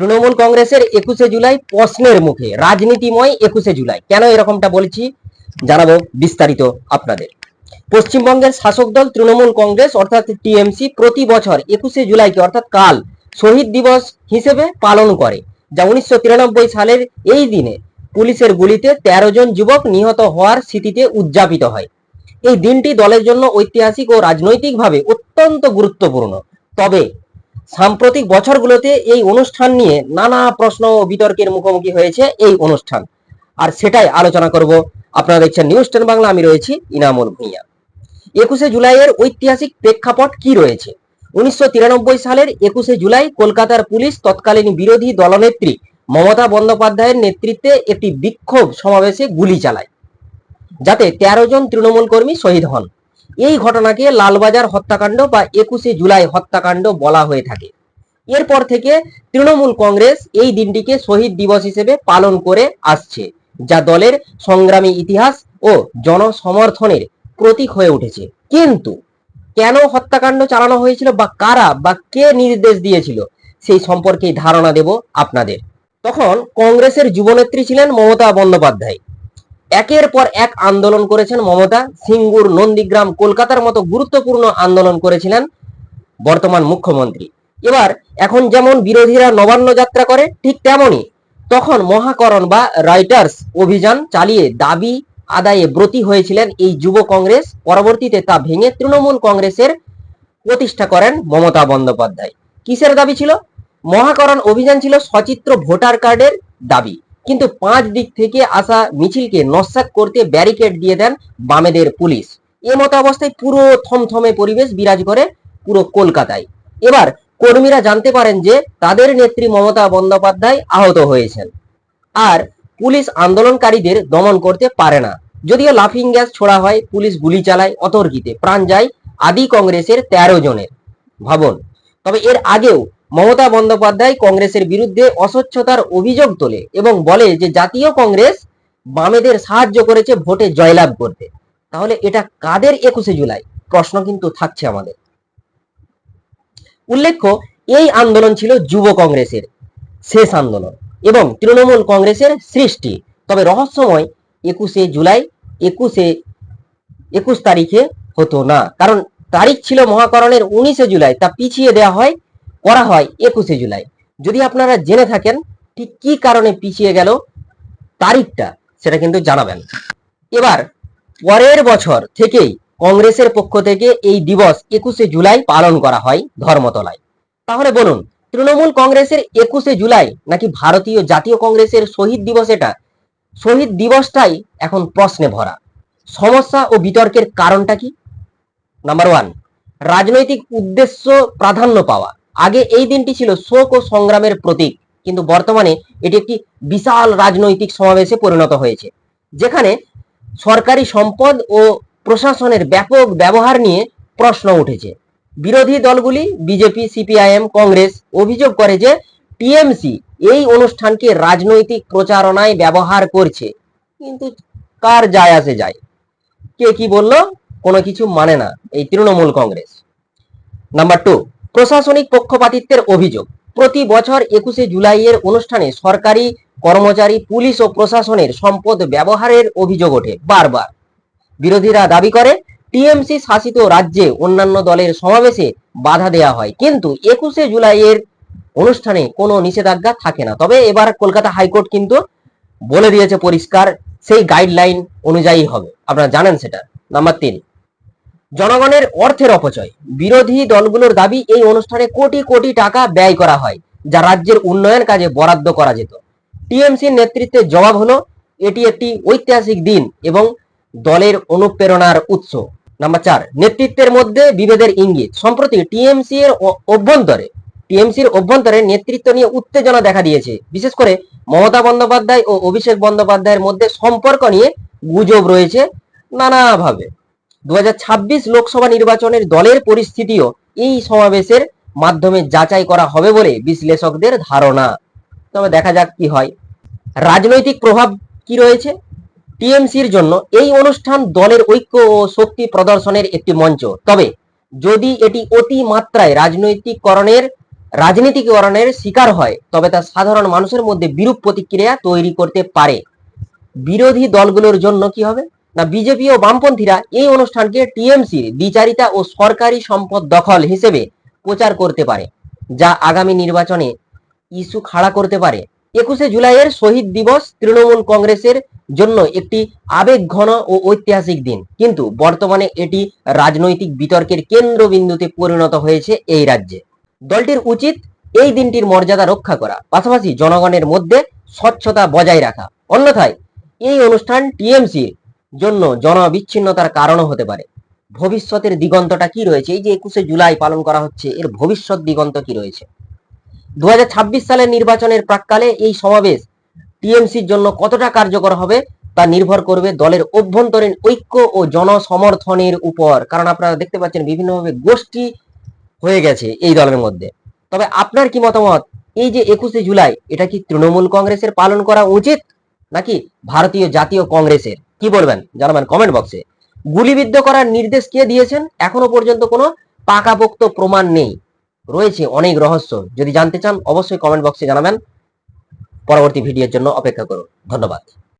তৃণমূল কংগ্রেসের একুশে জুলাই প্রশ্নের মুখে, রাজনীতিময় একুশে জুলাই। কেন এরকমটা বলছি? জানাব বিস্তারিত আপনাদের। পশ্চিমবঙ্গের শাসক দল তৃণমূল কংগ্রেস, অর্থাৎ টিএমসি, প্রতি বছর একুশে জুলাইকে, অর্থাৎ কাল, শহীদ দিবস হিসেবে পালন করে। যা উনিশশো তিরানব্বই সালের এই দিনে পুলিশের গুলিতে তেরো জন যুবক নিহত হওয়ার স্মৃতিতে উদযাপিত হয়। এই দিনটি দলের জন্য ঐতিহাসিক ও রাজনৈতিকভাবে অত্যন্ত গুরুত্বপূর্ণ। তবে সাম্প্রতিক বছরগুলোতে এই অনুষ্ঠান নিয়ে নানা প্রশ্ন ও বিতর্কের মুখোমুখি হয়েছে এই অনুষ্ঠান। আর সেটাই আলোচনা করব। আপনারা দেখছেন নিউজ টেন বাংলা, আমি রয়েছি ইনামুল ভূঁইয়া। একুশে জুলাইয়ের ঐতিহাসিক প্রেক্ষাপট কি রয়েছে? উনিশশো তিরানব্বই সালের একুশে জুলাই কলকাতার পুলিশ তৎকালীন বিরোধী দলনেত্রী মমতা বন্দ্যোপাধ্যায়ের নেতৃত্বে একটি বিক্ষোভ সমাবেশে গুলি চালায়, যাতে তেরো জন তৃণমূল কর্মী শহীদ হন। এই ঘটনাকে লালবাজার হত্যাকাণ্ড বা একুশে জুলাই হত্যাকাণ্ড বলা হয়ে থাকে। এরপর থেকে তৃণমূল কংগ্রেস এই দিনটিকে শহীদ দিবস হিসেবে পালন করে আসছে, যা দলের সংগ্রামী ইতিহাস ও জনসমর্থনের প্রতীক হয়ে উঠেছে। কিন্তু কেন হত্যাকাণ্ড চালানো হয়েছিল বা কারা বা কে নির্দেশ দিয়েছিল, সেই সম্পর্কে ধারণা দেব আপনাদের। তখন কংগ্রেসের যুবনেত্রী ছিলেন মমতা বন্দ্যোপাধ্যায়। একের পর এক আন্দোলন করেছেন মমতা সিঙ্গুর নন্দীগ্রাম কলকাতার মতো গুরুত্বপূর্ণ আন্দোলন করেছিলেন বর্তমান মুখ্যমন্ত্রী। এবার এখন যেমন বিরোধীরা নবান্ন যাত্রা করে, ঠিক তেমনই তখন মহাকরণ বা রাইটার্স অভিযান চালিয়ে দাবি আদায়ে ব্রতী হয়েছিলেন এই যুব কংগ্রেস। পরবর্তীতে তা ভেঙে তৃণমূল কংগ্রেসের প্রতিষ্ঠা করেন মমতা বন্দ্যোপাধ্যায়। কিসের দাবি ছিল? মহাকরণ অভিযান ছিল সচিত্র ভোটার কার্ডের দাবি। কিন্তু পাঁচ দিক থেকে আসা মিছিলকে নস্যাৎ করতে ব্যারিকেড দিয়ে দেন বামেদের পুলিশ। এ মতো অবস্থায় পুরো থমথমে পরিবেশ বিরাজ করে পুরো কলকাতায়। এবার কর্মীরা জানতে পারেন যে তাদের নেত্রী মমতা বন্দ্যোপাধ্যায় আহত হয়েছেন। আর পুলিশ আন্দোলনকারীদের দমন করতে পারে না। যদিও লাফিং গ্যাস ছোড়া হয়, পুলিশ গুলি চালায়, অতর্কিতে প্রাণ যায় আদি কংগ্রেসের তেরো জনের। ভাবুন, তবে এর আগেও মমতা বন্দ্যোপাধ্যায় কংগ্রেসের বিরুদ্ধে অস্বচ্ছতার অভিযোগ তোলে এবং বলে যে জাতীয় কংগ্রেস বামেদের সাহায্য করেছে ভোটে জয়লাভ করতে। তাহলে এটা কাদের একুশে জুলাই? প্রশ্ন কিন্তু থাকছে আমাদের। উল্লেখ্য, এই আন্দোলন ছিল যুব কংগ্রেসের শেষ আন্দোলন এবং তৃণমূল কংগ্রেসের সৃষ্টি। তবে রহস্যময় একুশে জুলাই, একুশে, একুশ তারিখে হতো না। কারণ তারিখ ছিল মহাকরণের উনিশে জুলাই, তা পিছিয়ে দেওয়া হয় করা হয় একুশে জুলাই। যদি আপনারা জেনে থাকেন, ঠিক কি কারণে পিছিয়ে গেল তারিখটা, সেটা কিন্তু জানাবেন। এবার, পরের বছর থেকেই কংগ্রেসের পক্ষ থেকে এই দিবস একুশে জুলাই পালন করা হয় ধর্মতলায়। তাহলে বলুন, তৃণমূল কংগ্রেসের একুশে জুলাই নাকি ভারতীয় জাতীয় কংগ্রেসের শহীদ দিবস এটা? শহীদ দিবসটাই এখন প্রশ্নে ভরা। সমস্যা ও বিতর্কের কারণটা কি? নাম্বার ওয়ান রাজনৈতিক উদ্দেশ্য প্রাধান্য পাওয়া। আগে এই দিনটি ছিল শোক ও সংগ্রামের প্রতীক, কিন্তু বর্তমানে এটি একটি বিশাল রাজনৈতিক সমাবেশে পরিণত হয়েছে, যেখানে সরকারি সম্পদ ও প্রশাসনের ব্যাপক ব্যবহার নিয়ে প্রশ্ন উঠেছে। বিরোধী দলগুলি বিজেপি, সিপিআইএম, কংগ্রেস অভিযোগ করে যে টিএমসি এই অনুষ্ঠানকে রাজনৈতিক প্রচারণায় ব্যবহার করছে, কিন্তু কার যায় আসে যায়? কে কি বলল? কোনো কিছু মানে না, এই তৃণমূল কংগ্রেস। নাম্বার টু প্রশাসনিক পক্ষপাতিত্বের অভিযোগ। প্রতি বছর একুশে জুলাইয়ের অনুষ্ঠানে সরকারি কর্মচারী, পুলিশ ও প্রশাসনের সম্পদ ব্যবহারের অভিযোগ ওঠে বারবার। বিরোধীরা দাবি করে, টিএমসি শাসিত রাজ্যে অন্যান্য দলের সমাবেশে বাধা দেওয়া হয়। কিন্তু একুশে জুলাইয়ের অনুষ্ঠানে কোনো নিষেধাজ্ঞা থাকে না। তবে এবার কলকাতা হাইকোর্ট কিন্তু বলে দিয়েছে পরিষ্কার, সেই গাইডলাইন অনুযায়ী হবে। আপনারা জানেন সেটা। নাম্বার তিন। জনগণের অর্থের অপচয়। বিরোধী দলগুলোর দাবি, এই অনুষ্ঠানে কোটি কোটি টাকা ব্যয় করা হয়, যা রাজ্যের উন্নয়ন কাজে বরাদ্দ করা যেত। টিএমসির নেতৃত্বে জবাব হলো, এটি একটি ঐতিহাসিক দিন এবং দলের অনুপ্রেরণার উৎস। নাম্বার চার, নেতৃত্বের মধ্যে বিভেদের ইঙ্গিত। সম্প্রতি টিএমসি এর অভ্যন্তরে, টিএমসির অভ্যন্তরে নেতৃত্ব নিয়ে উত্তেজনা দেখা দিয়েছে। বিশেষ করে মমতা বন্দ্যোপাধ্যায় ও অভিষেক বন্দ্যোপাধ্যায়ের মধ্যে সম্পর্ক নিয়ে গুজব রয়েছে নানাভাবে। দু হাজার ছাব্বিশ লোকসভা নির্বাচনের দলের পরিস্থিতিও এই সমাবেশের মাধ্যমে যাচাই করা হবে বলে বিশ্লেষকদের ধারণা। তবে দেখা যাক কি হয়। রাজনৈতিক প্রভাব কি রয়েছে? টিএমসির জন্য এই অনুষ্ঠান দলের ঐক্য ও শক্তি প্রদর্শনের একটি মঞ্চ। তবে যদি এটি অতি মাত্রায় রাজনৈতিককরণের রাজনীতিকরণের শিকার হয়, তবে তা সাধারণ মানুষের মধ্যে বিরূপ প্রতিক্রিয়া তৈরি করতে পারে। বিরোধী দলগুলোর জন্য কি হবে? না বিজেপি ও বামপন্থীরা এই অনুষ্ঠানকে টিএমসির দ্বিচারিতা ও সরকারি সম্পদ দখল হিসেবে প্রচার করতে পারে, যা আগামী নির্বাচনে ইস্যু খাড়া করতে পারে। একুশে জুলাইয়ের শহীদ দিবস তৃণমূল কংগ্রেসের জন্য একটি আবেগঘন ও ঐতিহাসিক দিন। কিন্তু বর্তমানে এটি রাজনৈতিক বিতর্কের কেন্দ্রবিন্দুতে পরিণত হয়েছে এই রাজ্যে। দলটির উচিত এই দিনটির মর্যাদা রক্ষা করা, পাশাপাশি জনগণের মধ্যে স্বচ্ছতা বজায় রাখা। অন্যথায় এই অনুষ্ঠান টিএমসির জন্য জনবিচ্ছিন্নতার কারণও হতে পারে। ভবিষ্যতের দিগন্তটা কি রয়েছে? এই যে একুশে জুলাই পালন করা হচ্ছে, এর ভবিষ্যৎ দিগন্ত কি রয়েছে? দু হাজার ছাব্বিশ সালের নির্বাচনের প্রাককালে এই সমাবেশ টিএমসির জন্য কতটা কার্যকর হবে তা নির্ভর করবে দলের অভ্যন্তরীণ ঐক্য ও জনসমর্থনের উপর। কারণ আপনারা দেখতে পাচ্ছেন বিভিন্নভাবে গোষ্ঠী হয়ে গেছে এই দলের মধ্যে। তবে আপনার কি মতামত? এই যে একুশে জুলাই, এটা কি তৃণমূল কংগ্রেসের পালন করা উচিত নাকি ভারতীয় জাতীয় কংগ্রেসের? কি বলবেন? জানাবেন কমেন্ট বক্সে গুলিবিদ্ধ করার নির্দেশ কে দিয়েছেন? এখনও পর্যন্ত কোনো পাকাপোক্ত প্রমাণ নেই। রয়েছে অনেক রহস্য। যদি জানতে চান, অবশ্যই কমেন্ট বক্সে জানাবেন। পরবর্তী ভিডিওর জন্য অপেক্ষা করুন। ধন্যবাদ।